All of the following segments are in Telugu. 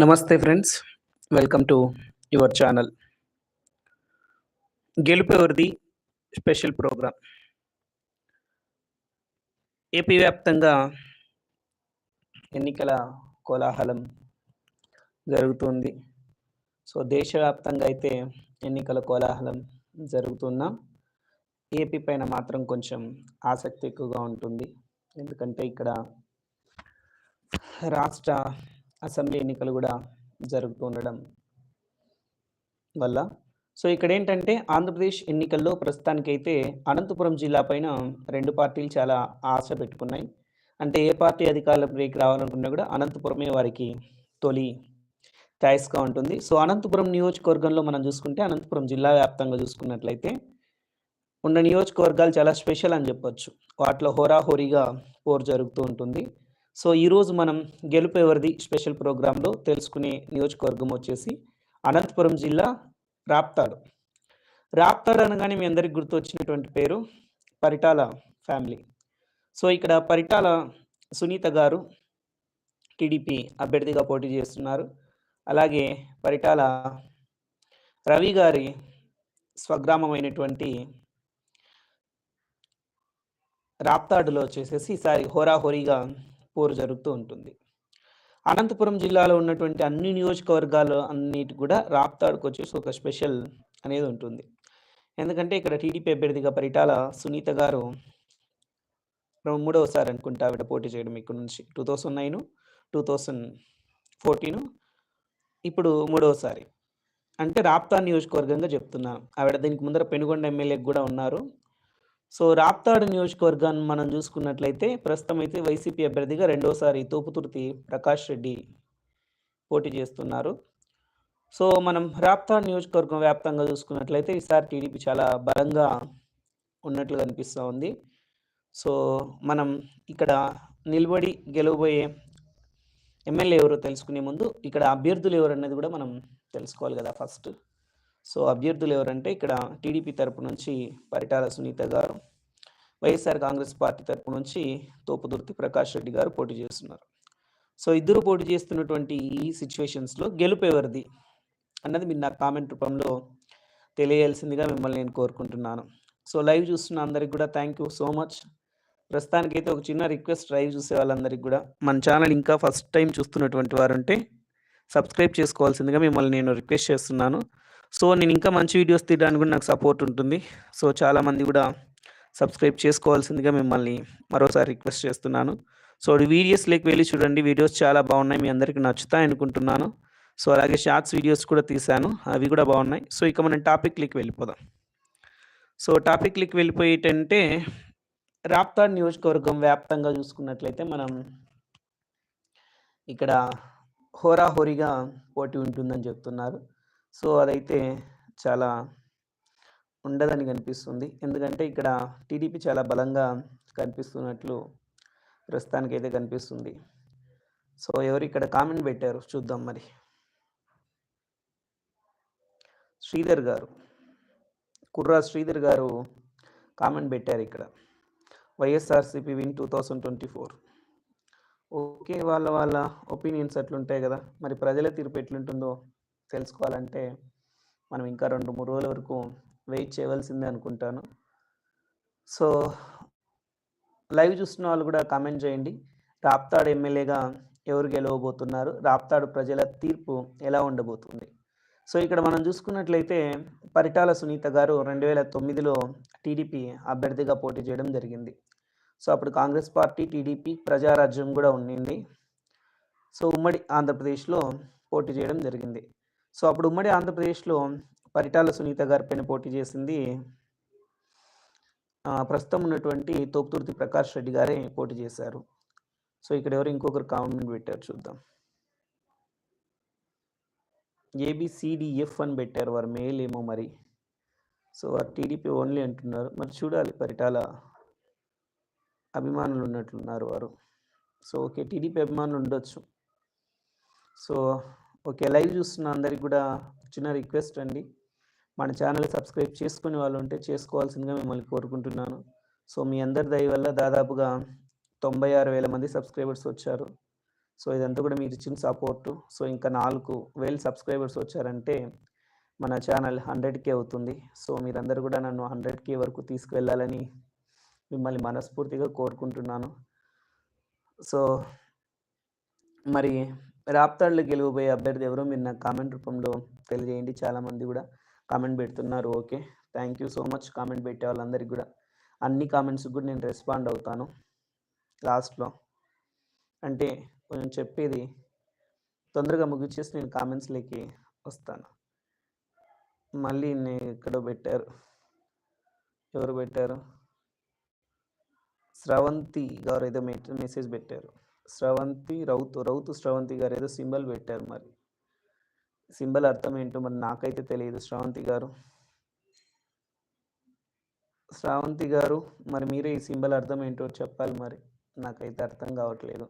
నమస్తే friends. Welcome to your channel గెలుపెవరిది special programme AP వ్యాప్తంగా ఎన్నికల కోలాహలం జరుగుతుంది. సో దేశవ్యాప్తంగా అయితే ఎన్నికల కోలాహలం జరుగుతున్నా ఏపీ పైన మాత్రం కొంచెం ఆసక్తి ఎక్కువగా ఉంటుంది. ఎందుకంటే ఇక్కడ రాష్ట్ర అసెంబ్లీ ఎన్నికలు కూడా జరుగుతూ ఉండడం వల్ల. సో ఇక్కడ ఏంటంటే ఆంధ్రప్రదేశ్ ఎన్నికల్లో ప్రస్తుతానికైతే అనంతపురం జిల్లా పైన రెండు పార్టీలు చాలా ఆశ పెట్టుకున్నాయి. అంటే ఏ పార్టీ అధికారంలోకి రావాలనుకున్నా కూడా అనంతపురమే వారికి తొలి ఛాయిస్గా ఉంటుంది. సో అనంతపురం నియోజకవర్గంలో మనం చూసుకుంటే అనంతపురం జిల్లా వ్యాప్తంగా చూసుకున్నట్లయితే ఉన్న నియోజకవర్గాలు చాలా స్పెషల్ అని చెప్పొచ్చు. వాటిలో హోరాహోరీగా పోరు జరుగుతూ ఉంటుంది. సో ఈరోజు మనం గెలుపు ఎవరిది స్పెషల్ ప్రోగ్రాంలో తెలుసుకునే నియోజకవర్గం వచ్చేసి అనంతపురం జిల్లా రాప్తాడు. రాప్తాడు అనగానే మీ అందరికి గుర్తు వచ్చినటువంటి పేరు పరిటాల ఫ్యామిలీ. సో ఇక్కడ పరిటాల సునీత గారు టీడీపీ అభ్యర్థిగా పోటీ చేస్తున్నారు. అలాగే పరిటాల రవి గారి స్వగ్రామమైనటువంటి రాప్తాడులో వచ్చేసేసి ఈసారి హోరాహోరీగా పోరు జరుగుతూ ఉంటుంది. అనంతపురం జిల్లాలో ఉన్నటువంటి అన్ని నియోజకవర్గాలు అన్నిటి కూడా రాప్తాడుకు వచ్చేసి ఒక స్పెషల్ అనేది ఉంటుంది. ఎందుకంటే ఇక్కడ టీడీపీ అభ్యర్థిగా పరిటాల సునీత గారు మూడవసారి అనుకుంటా ఆవిడ పోటీ చేయడం ఇక్కడ నుంచి. Two thousand nine two thousand fourteen ఇప్పుడు మూడవసారి. అంటే రాప్తా నియోజకవర్గంగా చెప్తున్నాను ఆవిడ దీనికి ముందర పెనుగొండ ఎమ్మెల్యేకి కూడా ఉన్నారు. సో రాప్తాడు నియోజకవర్గాన్ని మనం చూసుకున్నట్లయితే ప్రస్తుతం అయితే వైసీపీ అభ్యర్థిగా రెండోసారి తోపుతుర్తి ప్రకాష్ రెడ్డి పోటీ చేస్తున్నారు. సో మనం రాప్తాడు నియోజకవర్గం వ్యాప్తంగా చూసుకున్నట్లయితే ఈసారి టీడీపీ చాలా బలంగా ఉన్నట్లు కనిపిస్తూ ఉంది. సో మనం ఇక్కడ నిలబడి గెలవబోయే ఎమ్మెల్యే ఎవరో తెలుసుకునే ముందు ఇక్కడ అభ్యర్థులు ఎవరు అన్నది కూడా మనం తెలుసుకోవాలి కదా ఫస్ట్. సో అభ్యర్థులు ఎవరంటే ఇక్కడ టీడీపీ తరపు నుంచి పరిటాల సునీత గారు వైఎస్ఆర్ కాంగ్రెస్ పార్టీ తరపు నుంచి తోపుదుర్తి ప్రకాష్ రెడ్డి గారు పోటీ చేస్తున్నారు. సో ఇద్దరు పోటీ చేస్తున్నటువంటి ఈ సిచ్యువేషన్స్లో గెలుపు ఎవరిది అన్నది మీరు నాకు కామెంట్ రూపంలో తెలియాల్సిందిగా మిమ్మల్ని నేను కోరుకుంటున్నాను. సో లైవ్ చూస్తున్న అందరికి కూడా థ్యాంక్ యూ సో మచ్ ప్రస్తుతానికైతే ఒక చిన్న రిక్వెస్ట్ లైవ్ చూసే వాళ్ళందరికీ కూడా. మన ఛానల్ ఇంకా ఫస్ట్ టైం చూస్తున్నటువంటి వారు ఉంటే సబ్స్క్రైబ్ చేసుకోవాల్సిందిగా మిమ్మల్ని నేను రిక్వెస్ట్ చేస్తున్నాను. సో నేను ఇంకా మంచి వీడియోస్ తీయడానికి కూడా నాకు సపోర్ట్ ఉంటుంది. సో చాలామంది కూడా సబ్స్క్రైబ్ చేసుకోవాల్సిందిగా మిమ్మల్ని మరోసారి రిక్వెస్ట్ చేస్తున్నాను. సో వీడియోస్లోకి వెళ్ళి చూడండి. వీడియోస్ చాలా బాగున్నాయి. మీ అందరికీ నచ్చుతాయి అనుకుంటున్నాను. సో అలాగే షార్ట్స్ వీడియోస్ కూడా తీశాను. అవి కూడా బాగున్నాయి. సో ఇక మనం టాపిక్లకి వెళ్ళిపోదాం. సో టాపిక్లకి వెళ్ళిపోయేటంటే రాప్తాడ్ నియోజకవర్గం వ్యాప్తంగా చూసుకున్నట్లయితే మనం ఇక్కడ హోరాహోరీగా పోటీ ఉంటుందని చెప్తున్నారు. సో అదైతే చాలా ఉండదని కనిపిస్తుంది. ఎందుకంటే ఇక్కడ టీడీపీ చాలా బలంగా కనిపిస్తున్నట్లు ప్రస్తుతానికి అయితే కనిపిస్తుంది. సో ఎవరు ఇక్కడ కామెంట్ పెట్టారు చూద్దాం మరి. శ్రీధర్ గారు కుర్రా శ్రీధర్ గారు కామెంట్ పెట్టారు ఇక్కడ. YSRCP win two thousand twenty four. Okay వాళ్ళ వాళ్ళ ఒపీనియన్స్ అట్లుంటాయి కదా. మరి ప్రజల తీర్పు ఎట్లుంటుందో తెలుసుకోవాలంటే మనం ఇంకా రెండు మూడు రోజుల వరకు వెయిట్ చేయవలసిందే అనుకుంటాను. సో లైవ్ చూస్తున్న వాళ్ళు కూడా కామెంట్ చేయండి. రాప్తాడు ఎమ్మెల్యేగా ఎవరు గెలవబోతున్నారు? రాప్తాడు ప్రజల తీర్పు ఎలా ఉండబోతుంది? సో ఇక్కడ మనం చూసుకున్నట్లయితే పరిటాల సునీత గారు రెండు వేల తొమ్మిదిలో టీడీపీ అభ్యర్థిగా పోటీ చేయడం జరిగింది. సో అప్పుడు కాంగ్రెస్ పార్టీ టీడీపీ ప్రజారాజ్యం కూడా ఉండింది. సో ఉమ్మడి ఆంధ్రప్రదేశ్లో పోటీ చేయడం జరిగింది. సో అప్పుడు ఉమ్మడి ఆంధ్రప్రదేశ్లో పరిటాల సునీత గారి పైన పోటీ చేసింది ప్రస్తుతం ఉన్నటువంటి తోపుతుర్తి ప్రకాష్ రెడ్డి గారే పోటీ చేశారు. సో ఇక్కడ ఎవరు ఇంకొకరు కామెంట్ పెట్టారు చూద్దాం. ఏబిసిడిఎఫ్ అని పెట్టారు వారు మెయిల్ ఏమో మరి. సో వారు టీడీపీ ఓన్లీ అంటున్నారు. మరి చూడాలి పరిటాల అభిమానులు ఉన్నట్లున్నారు వారు. సో ఓకే టీడీపీ అభిమానులు ఉండొచ్చు. సో ఓకే లైవ్ చూస్తున్న అందరికి కూడా చిన్న రిక్వెస్ట్ అండి. మన ఛానల్ సబ్స్క్రైబ్ చేసుకునే వాళ్ళు ఉంటే చేసుకోవాల్సిందిగా మిమ్మల్ని కోరుకుంటున్నాను. సో మీ అందరి దయ వల్ల దాదాపుగా తొంభై ఆరు వేల మంది సబ్స్క్రైబర్స్ వచ్చారు. సో ఇదంతా కూడా మీరు ఇచ్చిన సపోర్టు సో ఇంకా నాలుగు వేలు సబ్స్క్రైబర్స్ వచ్చారంటే మన ఛానల్ హండ్రెడ్కే అవుతుంది. సో మీరందరూ కూడా నన్ను హండ్రెడ్కే వరకు తీసుకువెళ్ళాలని మిమ్మల్ని మనస్ఫూర్తిగా కోరుకుంటున్నాను. సో మరి రాప్తాడులో గెలవబోయే అభ్యర్థి ఎవరో మీరు నాకు కామెంట్ రూపంలో తెలియజేయండి. చాలామంది కూడా కామెంట్ పెడుతున్నారు. Okay. Thank you so much. Comment పెట్టే వాళ్ళందరికీ కూడా. అన్ని కామెంట్స్ కూడా నేను రెస్పాండ్ అవుతాను. లాస్ట్లో. అంటే కొంచెం చెప్పేది తొందరగా ముగిచేసి నేను కామెంట్స్లోకి వస్తాను. మళ్ళీ నేను ఎక్కడో పెట్టారు. ఎవరు పెట్టారు? స్రవంతి గారు ఏదో మెసేజ్ పెట్టారు. స్రవంతి రౌతు రౌతు స్రవంతి గారు ఏదో సింబల్ పెట్టారు మరి. సింబల్ అర్థం ఏంటో మరి నాకైతే తెలియదు. శ్రావంతి గారు. శ్రావంతి గారు మరి మీరే ఈ సింబల్ అర్థం ఏంటో చెప్పాలి మరి. నాకైతే అర్థం కావట్లేదు.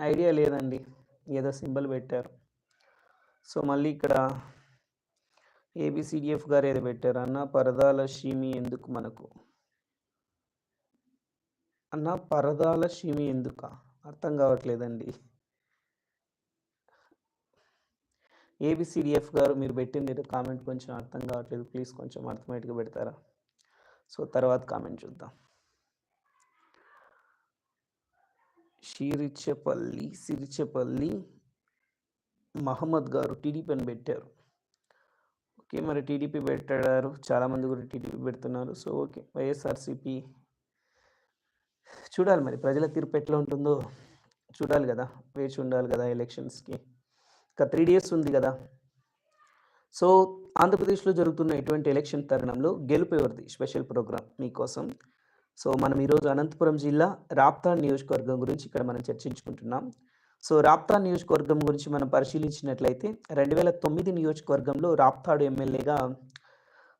ఐడియా లేదండి. ఏదో సింబల్ పెట్టారు. సో మళ్ళీ ఇక్కడ ఏబిసిడిఎఫ్ గారు ఏదో పెట్టారు. అన్న పరదాల షీమి ఎందుకు మనకు? అన్న పరదాల షిమి ఎందుక? అర్థం కావట్లేదండి. ఏబిసిడిఎఫ్ గారు మీరు పెట్టింది కామెంట్ కొంచెం అర్థం కావట్లేదు. ప్లీజ్ కొంచెం అర్థమయ్యేట్టుగా పెడతారా? సో తర్వాత కామెంట్ చూద్దాం. షీరిచ్చపల్లి సిరిచేపల్లి మహమ్మద్ గారు టీడీపీ అని పెట్టారు. ఓకే మరి టీడీపీ పెట్టారు చాలామంది కూడా టీడీపీ పెడుతున్నారు. సో ఓకే వైఎస్ఆర్సిపి చూడాలి మరి. ప్రజల తీర్పు ఎట్లా ఉంటుందో చూడాలి కదా. వేచి ఉండాలి కదా ఎలక్షన్స్కి. ఇంకా త్రీ డేస్ ఉంది కదా. సో ఆంధ్రప్రదేశ్లో జరుగుతున్న ఇటువంటి ఎలక్షన్ తరుణంలో గెలుపు ఎవరిది? స్పెషల్ ప్రోగ్రామ్ మీకోసం. సో మనం ఈరోజు అనంతపురం జిల్లా రాప్తా నియోజకవర్గం గురించి ఇక్కడ మనం చర్చించుకుంటున్నాం. సో రాప్తా నియోజకవర్గం గురించి మనం పరిశీలించినట్లయితే రెండు వేల తొమ్మిది నియోజకవర్గంలో రాప్తాడు ఎమ్మెల్యేగా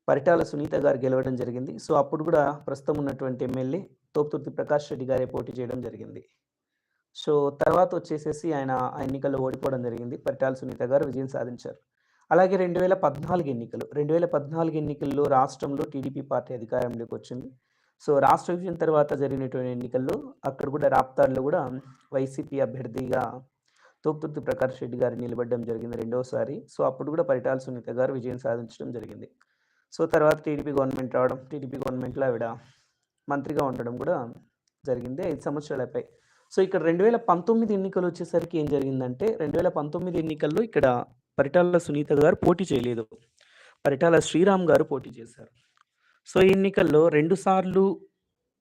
పరిటాల సునీత గారు గెలవడం జరిగింది. సో అప్పుడు కూడా ప్రస్తుతం ఉన్నటువంటి ఎమ్మెల్యే తోపుతుర్తి ప్రకాష్ రెడ్డి గారే పోటీ చేయడం జరిగింది. సో తర్వాత వచ్చేసేసి ఆయన ఆ ఎన్నికల్లో ఓడిపోవడం జరిగింది. పరిటాల సునీత గారు విజయం సాధించారు. అలాగే రెండు వేల పద్నాలుగు ఎన్నికలు రెండు వేల పద్నాలుగు ఎన్నికల్లో రాష్ట్రంలో టీడీపీ పార్టీ అధికారంలోకి వచ్చింది. సో రాష్ట్ర విభజన తర్వాత జరిగినటువంటి ఎన్నికల్లో అక్కడ కూడా రాప్తార్లో కూడా వైసీపీ అభ్యర్థిగా తోపుతుర్తి ప్రకాష్ రెడ్డి గారు నిలబడడం జరిగింది రెండోసారి. సో అప్పుడు కూడా పరిటాల సునీత గారు విజయం సాధించడం జరిగింది. సో తర్వాత టీడీపీ గవర్నమెంట్ రావడం టీడీపీ గవర్నమెంట్లో ఆవిడ మంత్రిగా ఉండడం కూడా జరిగింది ఐదు సంవత్సరాలపై సో ఇక్కడ రెండు వేల పంతొమ్మిది ఎన్నికలు వచ్చేసరికి ఏం జరిగిందంటే రెండు వేల పంతొమ్మిది ఎన్నికల్లో ఇక్కడ పరిటాల సునీత గారు పోటీ చేయలేదు. పరిటాల శ్రీరామ్ గారు పోటీ చేశారు. సో ఈ ఎన్నికల్లో రెండుసార్లు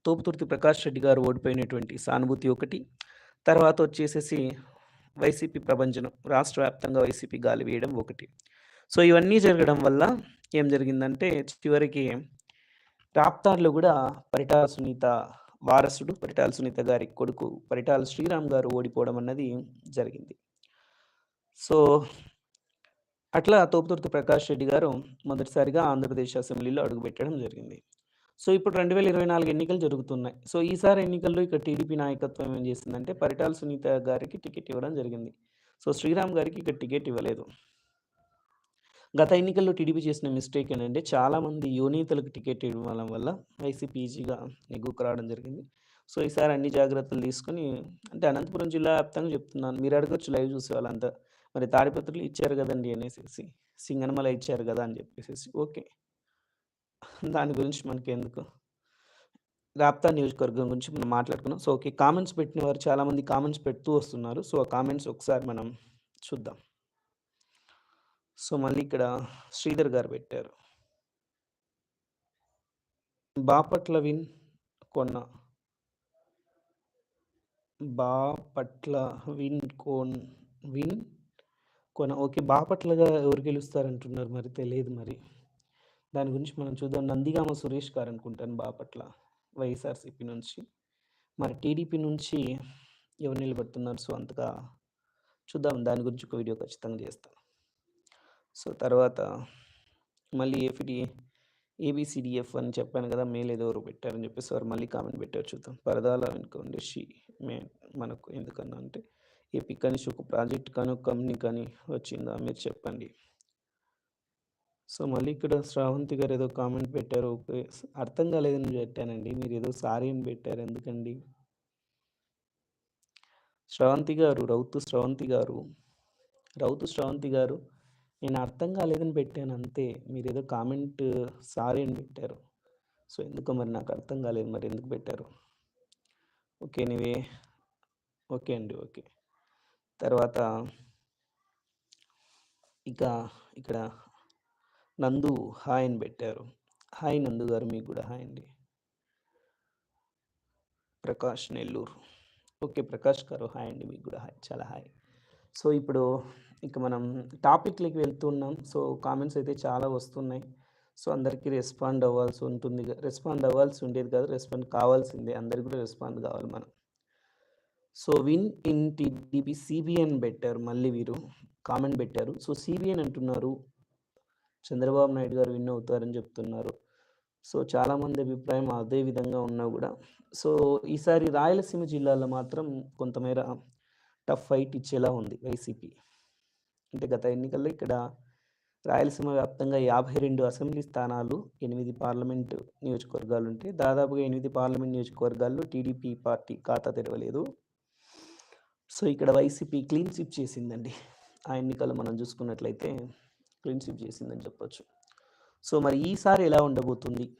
తోపుతుర్తి ప్రకాష్ రెడ్డి గారు ఓడిపోయినటువంటి సానుభూతి ఒకటి తర్వాత వచ్చేసేసి వైసీపీ ప్రభంజనం రాష్ట్ర వ్యాప్తంగా వైసీపీ గాలి వేయడం ఒకటి. సో ఇవన్నీ జరగడం వల్ల ఏం జరిగిందంటే చివరికి రాప్తార్లో కూడా పరిటాల సునీత వారసుడు పరిటాల సునీత గారి కొడుకు పరిటాల శ్రీరామ్ గారు ఓడిపోవడం అన్నది జరిగింది. సో అట్లా తోపుతుర్తి ప్రకాష్ రెడ్డి గారు మొదటిసారిగా ఆంధ్రప్రదేశ్ అసెంబ్లీలో అడుగుపెట్టడం జరిగింది. సో ఇప్పుడు రెండు వేల ఇరవై నాలుగు ఎన్నికలు జరుగుతున్నాయి. సో ఈసారి ఎన్నికల్లో ఇక్కడ టీడీపీ నాయకత్వం ఏం చేసిందంటే పరిటాల సునీత గారికి టికెట్ ఇవ్వడం జరిగింది. సో శ్రీరామ్ గారికి ఇక్కడ టికెట్ ఇవ్వలేదు. గత ఎన్నికల్లో టీడీపీ చేసిన మిస్టేక్ ఏంటంటే చాలామంది యువనేతలకు టికెట్ ఇవ్వడం వల్ల వైసీపీజీగా నెగ్గుకు రావడం జరిగింది. సో ఈసారి అన్ని జాగ్రత్తలు తీసుకొని అంటే అనంతపురం జిల్లా వ్యాప్తంగా చెప్తున్నాను. మీరు అడగచ్చు లైవ్ చూసే వాళ్ళంతా. మరి తాడిపత్రులు ఇచ్చారు కదండి అనేసి సింగనమల ఇచ్చారు కదా అని చెప్పేసి ఓకే. దాని గురించి మనకి ఎందుకు రాప్తా నియోజకవర్గం గురించి మనం మాట్లాడుకున్నాం. సో ఓకే కామెంట్స్ పెట్టిన వారు చాలామంది కామెంట్స్ పెడుతూ వస్తున్నారు. సో ఆ కామెంట్స్ ఒకసారి మనం చూద్దాం. సో మళ్ళీ ఇక్కడ శ్రీధర్ గారు పెట్టారు. బాపట్ల విన్ కొన్న. బాపట్ల విన్ కోన్ విన్ కొన ఓకే బాపట్లగా ఎవరు గెలుస్తారంటున్నారు మరి? తెలియదు మరి. దాని గురించి మనం చూద్దాం. నందిగామ సురేష్ గారు అనుకుంటాను బాపట్ల వైఎస్ఆర్సీపీ నుంచి. మరి టీడీపీ నుంచి ఎవరు నిలబడుతున్నారు? సో అంతగా చూద్దాం. దాని గురించి ఒక వీడియో ఖచ్చితంగా చేస్తాను. సో తర్వాత మళ్ళీ ఏపీడి ఏబిసిడిఎఫ్ అని చెప్పాను కదా మేల్ ఏదో పెట్టారని చెప్పేసి వారు మళ్ళీ కామెంట్ పెట్టారు చూద్దాం పరదాల వెనుక షీ మే మనకు ఎందుకన్నా అంటే ఏపీ కానీ ఒక ప్రాజెక్ట్ కానీ ఒక కంపెనీ కానీ వచ్చిందా మీరు చెప్పండి సో, మళ్ళీ ఇక్కడ శ్రావంతి గారు ఏదో కామెంట్ పెట్టారు. ఓకే. అర్థం కాలేదని పెట్టానండి. ఏదో సారీ అని పెట్టారు. ఎందుకండి? శ్రవంతి గారు, రౌతు శ్రవంతి గారు, రౌతు శ్రవంతి గారు, నేను అర్థం కాలేదని పెట్టాను అంతే. ఏదో కామెంట్ సారీ అని పెట్టారు. సో, ఎందుకో మరి నాకు అర్థం కాలేదు. మరి ఎందుకు పెట్టారు? ఓకే. నీవే ఓకే అండి. ఓకే. తర్వాత ఇక ఇక్కడ నందు హాయ్ అని పెట్టారు. హాయ్ నందు గారు మీకు కూడా హాయ్ అండి. ప్రకాష్ నెల్లూరు. ఓకే. ప్రకాష్ గారు హాయ్ అండి. మీకు కూడా హాయ్. చాలా హాయ్. సో, ఇప్పుడు ఇక మనం టాపిక్‌లోకి వెళ్తున్నాం. సో, కామెంట్స్ అయితే చాలా వస్తున్నాయి. సో, అందరికీ రెస్పాండ్ అవ్వాల్సి ఉంటుంది. రెస్పాండ్ అవ్వాల్సి ఉండేది కాదు. రెస్పాండ్ కావాల్సిందే. అందరికి కూడా రెస్పాండ్ కావాలి మనం. So, win in TDP CBN పెట్టారు. మళ్ళీ వీరు కామెంట్ పెట్టారు. సో, సీబీఎన్ అంటున్నారు. చంద్రబాబు నాయుడు గారు విన్ అవుతారని చెప్తున్నారు. సో, చాలామంది అభిప్రాయం అదే విధంగా ఉన్నా కూడా సో, ఈసారి రాయలసీమ జిల్లాలో మాత్రం కొంతమేర టఫ్ ఫైట్ ఇచ్చేలా ఉంది వైసీపీ. అంటే గత ఎన్నికల్లో ఇక్కడ రాయలసీమ వ్యాప్తంగా 52 అసెంబ్లీ స్థానాలు, 8 పార్లమెంటు నియోజకవర్గాలుంటే దాదాపుగా ఎనిమిది పార్లమెంట్ నియోజకవర్గాల్లో టీడీపీ పార్టీ ఖాతా తెరవలేదు. సో, ఇక్కడ వైసీపీ క్లీన్ స్విప్ చేసిందండి. ఆ ఎన్నికల్లో మనం చూసుకున్నట్లయితే క్లీన్ స్విప్ చేసిందని చెప్పొచ్చు. సో, మరి ఈసారి ఎలా ఉండబోతుంది?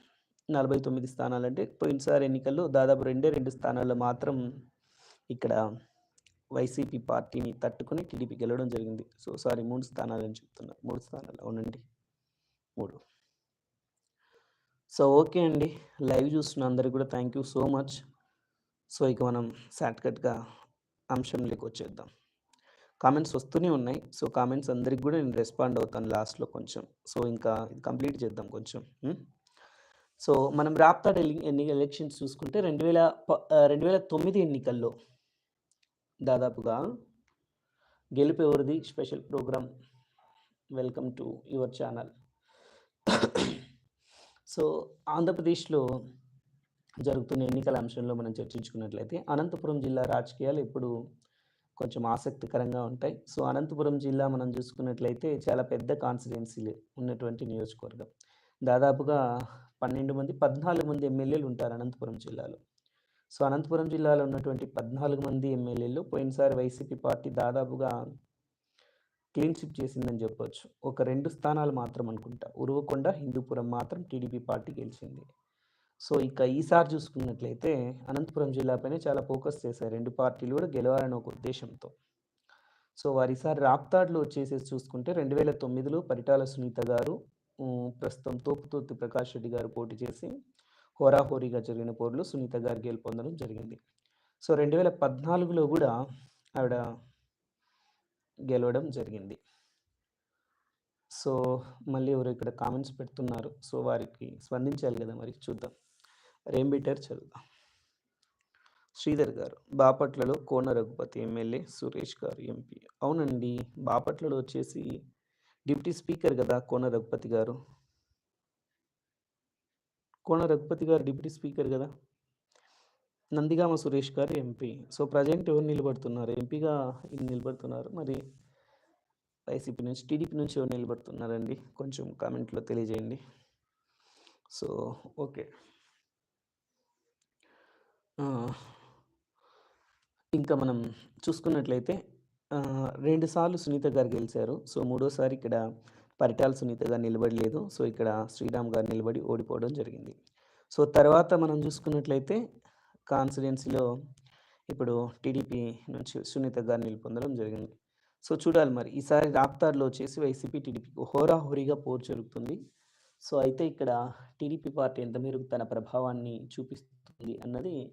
నలభై తొమ్మిది స్థానాలు అంటే పోయినసారి ఎన్నికల్లో దాదాపు రెండే రెండు స్థానాల్లో మాత్రం ఇక్కడ వైసీపీ పార్టీని తట్టుకొని టీడీపీ గెలవడం జరిగింది. సో, సారీ 3 స్థానాలని చెప్తున్నా. మూడు స్థానాలు అవునండి. మూడు సో, ఓకే అండి. లైవ్ చూస్తున్న అందరికి కూడా thank you so much. So, ఇక మనం షార్ట్‌కట్‌గా అంశంలోకి వచ్చేద్దాం. కామెంట్స్ వస్తూనే ఉన్నాయి. సో, కామెంట్స్ అందరికి కూడా నేను రెస్పాండ్ అవుతాను లాస్ట్‌లో కొంచెం. సో, ఇంకా ఇది కంప్లీట్ చేద్దాం కొంచెం. సో, మనం రాప్తాడ్ ఎన్ని ఎలక్షన్స్ చూసుకుంటే రెండు వేల రెండు వేల తొమ్మిది ఎన్నికల్లో దాదాపుగా గెలుపు ఎవరిది special programme. Welcome to your channel. So, ఆంధ్రప్రదేశ్‌లో జరుగుతున్న ఎన్నికల అంశంలో మనం చర్చించుకున్నట్లయితే అనంతపురం జిల్లా రాజకీయాలు ఇప్పుడు కొంచెం ఆసక్తికరంగా ఉంటాయి. సో, అనంతపురం జిల్లా మనం చూసుకున్నట్లయితే చాలా పెద్ద కాన్స్టిట్యున్సీలు ఉన్నటువంటి నియోజకవర్గం. దాదాపుగా 12 మంది, 14 మంది ఎమ్మెల్యేలు ఉంటారు అనంతపురం జిల్లాలో. సో, అనంతపురం జిల్లాలో ఉన్నటువంటి 14 మంది ఎమ్మెల్యేలు పోయినసారి వైసీపీ పార్టీ దాదాపుగా క్లీన్ స్వీప్ చేసిందని చెప్పొచ్చు. ఒక రెండు స్థానాలు మాత్రం అనుకుంటా. ఉరువకొండ హిందూపురం మాత్రం టీడీపీ పార్టీ గెలిచింది. సో, ఇక ఈసారి చూసుకున్నట్లయితే అనంతపురం జిల్లాపైనే చాలా ఫోకస్ చేశారు. రెండు పార్టీలు కూడా గెలవాలనే ఒక ఉద్దేశంతో సో, వారిసారి రాప్తాడ్‌లో వచ్చేసేసి చూసుకుంటే 2009లో పరిటాల సునీత గారు, ప్రస్తుతం తోపుతోతి ప్రకాష్ రెడ్డి గారు పోటీ చేసి హోరాహోరీగా జరిగిన పోరులో సునీత గారు గెలుపొందడం జరిగింది. సో, 2014లో కూడా ఆవిడ గెలవడం జరిగింది. సో, మళ్ళీ ఎవరు ఇక్కడ కామెంట్స్ పెడుతున్నారు. సో, వారికి స్పందించాలి కదా మరి చూద్దాం. మరేం పెట్టారు చదువుదాం. శ్రీధర్ గారు బాపట్లలో కోన రఘుపతి ఎమ్మెల్యే, సురేష్ గారు ఎంపీ. అవునండి. బాపట్లలో వచ్చేసి డిప్యూటీ స్పీకర్ కదా కోన రఘుపతి గారు. కోన రఘుపతి గారు డిప్యూటీ స్పీకర్ కదా! నందిగామ సురేష్ గారు ఎంపీ. సో, ప్రెజెంట్ ఎవరు నిలబడుతున్నారు? ఎంపీగా నిలబడుతున్నారు. మరి వైసీపీ నుంచి, టీడీపీ నుంచి ఎవరు నిలబడుతున్నారండి? కొంచెం కామెంట్‌లో తెలియజేయండి. So, okay. ఇంకా మనం చూసుకున్నట్లయితే రెండుసార్లు సునీత గారు గెలిచారు. సో, మూడోసారి ఇక్కడ పరిటాల సునీతగా నిలబడలేదు. సో, ఇక్కడ శ్రీరామ్ గారు నిలబడి ఓడిపోవడం జరిగింది. సో, తర్వాత మనం చూసుకున్నట్లయితే కాన్స్టిట్యున్సీలో ఇప్పుడు టీడీపీ నుంచి సునీత గారు నిలుపొందడం జరిగింది. సో, చూడాలి మరి ఈసారి రాప్తార్లో వచ్చేసి వైసీపీ, టీడీపీకి హోరాహోరీగా పోరు జరుగుతుంది. సో, అయితే ఇక్కడ టీడీపీ పార్టీ ఎంత మేరకు తన ప్రభావాన్ని చూపిస్తుంది అన్నది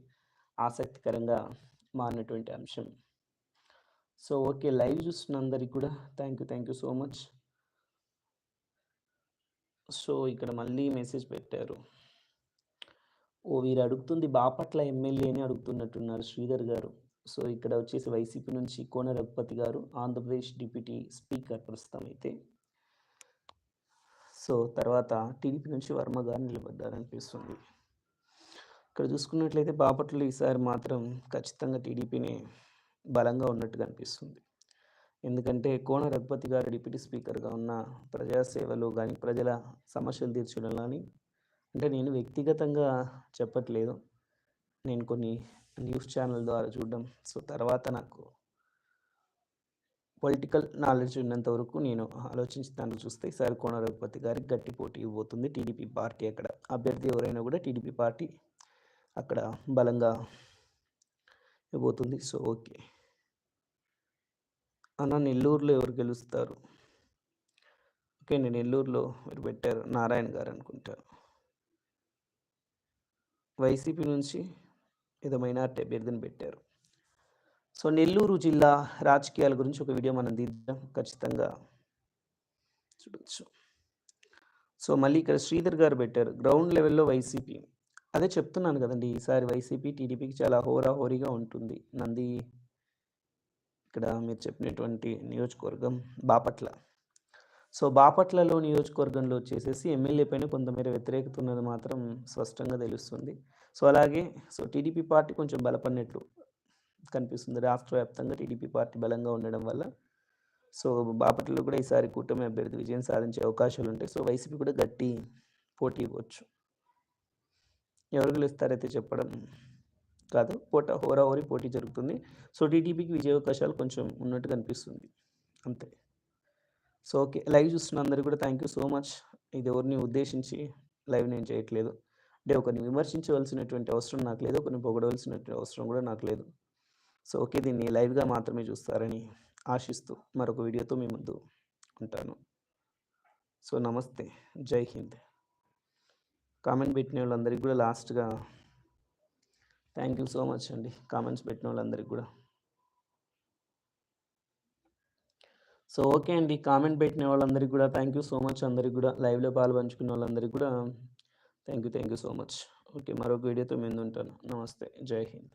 ఆసక్తికరంగా మారినటువంటి అంశం. So, okay. లైవ్ చూస్తున్న అందరికి కూడా thank you, thank you so much. So, ఇక్కడ మళ్ళీ మెసేజ్ పెట్టారు. ఓ వీరు అడుగుతుంది బాపట్ల ఎమ్మెల్యే అని అడుగుతున్నట్టున్నారు శ్రీధర్ గారు. సో, ఇక్కడ వచ్చేసి వైసీపీ నుంచి కోన రఘుపతి గారు ఆంధ్రప్రదేశ్ డిప్యూటీ స్పీకర్ ప్రస్తుతం అయితే. సో, తర్వాత టీడీపీ నుంచి వర్మ గారు నిలబడ్డారనిపిస్తుంది. ఇక్కడ చూసుకున్నట్లయితే బాపట్ల ఈసారి మాత్రం ఖచ్చితంగా టీడీపీనే బలంగా ఉన్నట్టుగా అనిపిస్తుంది. ఎందుకంటే కోన రఘుపతి గారు డిప్యూటీ స్పీకర్గా ఉన్న ప్రజాసేవలు కానీ ప్రజల సమస్యలు తీర్చడం కానీ అంటే నేను వ్యక్తిగతంగా చెప్పట్లేదు. నేను కొన్ని న్యూస్ ఛానల్ ద్వారా చూడడం సో తర్వాత నాకు పొలిటికల్ నాలెడ్జ్ ఉన్నంత వరకు నేను ఆలోచించి దాన్ని చూస్తే ఈసారి కోన రఘుపతి గారికి గట్టి పోటీ ఇవ్వబోతుంది. టీడీపీ పార్టీ అక్కడ అభ్యర్థి ఎవరైనా కూడా టీడీపీ పార్టీ అక్కడ బలంగా ఇవ్వబోతుంది. So okay. అన్న నెల్లూరులో ఎవరు గెలుస్తారు? ఓకే అండి నెల్లూరులో మీరు పెట్టారు. నారాయణ గారు అనుకుంటారు. వైసీపీ నుంచి ఏదో మైనార్టీ అభ్యర్థిని పెట్టారు. సో నెల్లూరు జిల్లా రాజకీయాల గురించి ఒక వీడియో మనం తీద్దాం. ఖచ్చితంగా చూడొచ్చు. సో మళ్ళీ ఇక్కడ శ్రీధర్ గారు పెట్టారు. గ్రౌండ్ లెవెల్లో వైసీపీ. అదే చెప్తున్నాను కదండి ఈసారి వైసీపీ టీడీపీకి చాలా హోరాహోరీగా ఉంటుంది. నంది ఇక్కడ మీరు చెప్పినటువంటి నియోజకవర్గం బాపట్ల. సో బాపట్లలో నియోజకవర్గంలో వచ్చేసేసి ఎమ్మెల్యే పైన కొంతమేర వ్యతిరేకత ఉన్నది మాత్రం స్పష్టంగా తెలుస్తుంది. సో అలాగే సో టీడీపీ పార్టీ కొంచెం బలపడినట్లు కనిపిస్తుంది. రాష్ట్ర వ్యాప్తంగా టీడీపీ పార్టీ బలంగా ఉండడం వల్ల. సో బాపట్లలో కూడా ఈసారి కూటమి అభ్యర్థి విజయం సాధించే అవకాశాలు ఉంటాయి. సో వైసీపీ కూడా గట్టి పోటీ ఇవ్వచ్చు. ఎవరు గెలుస్తారైతే చెప్పడం కాదు పోట హోరాహోరీ పోటీ జరుగుతుంది. సో టీడీపీకి విజయ అవకాశాలు కొంచెం ఉన్నట్టు కనిపిస్తుంది. అంతే. So okay. లైవ్ చూస్తున్న అందరికీ కూడా థ్యాంక్ యూ సో మచ్. ఇది ఎవరిని ఉద్దేశించి లైవ్ నేను చేయట్లేదు. అంటే ఒకరిని విమర్శించవలసినటువంటి అవసరం నాకు లేదు ఒకరిని పొగడవలసినటువంటి అవసరం కూడా నాకు లేదు. So okay. దీన్ని లైవ్గా మాత్రమే చూస్తారని ఆశిస్తూ మరొక వీడియోతో మీ ముందు ఉంటాను. సో నమస్తే. జై హింద్. కామెంట్ పెట్టిన వాళ్ళందరికీ కూడా లాస్ట్గా థ్యాంక్ యూ సో మచ్ అండి. కామెంట్స్ పెట్టిన వాళ్ళందరికీ కూడా. సో ఓకే అండి. కామెంట్ పెట్టిన వాళ్ళందరికీ కూడా థ్యాంక్ యూ సో మచ్ అందరికీ కూడా. లైవ్లో పాలు పంచుకున్న వాళ్ళందరికీ కూడా thank you thank you so much okay మరొక వీడియోతో మేము ఉంటాను. నమస్తే జై హింద్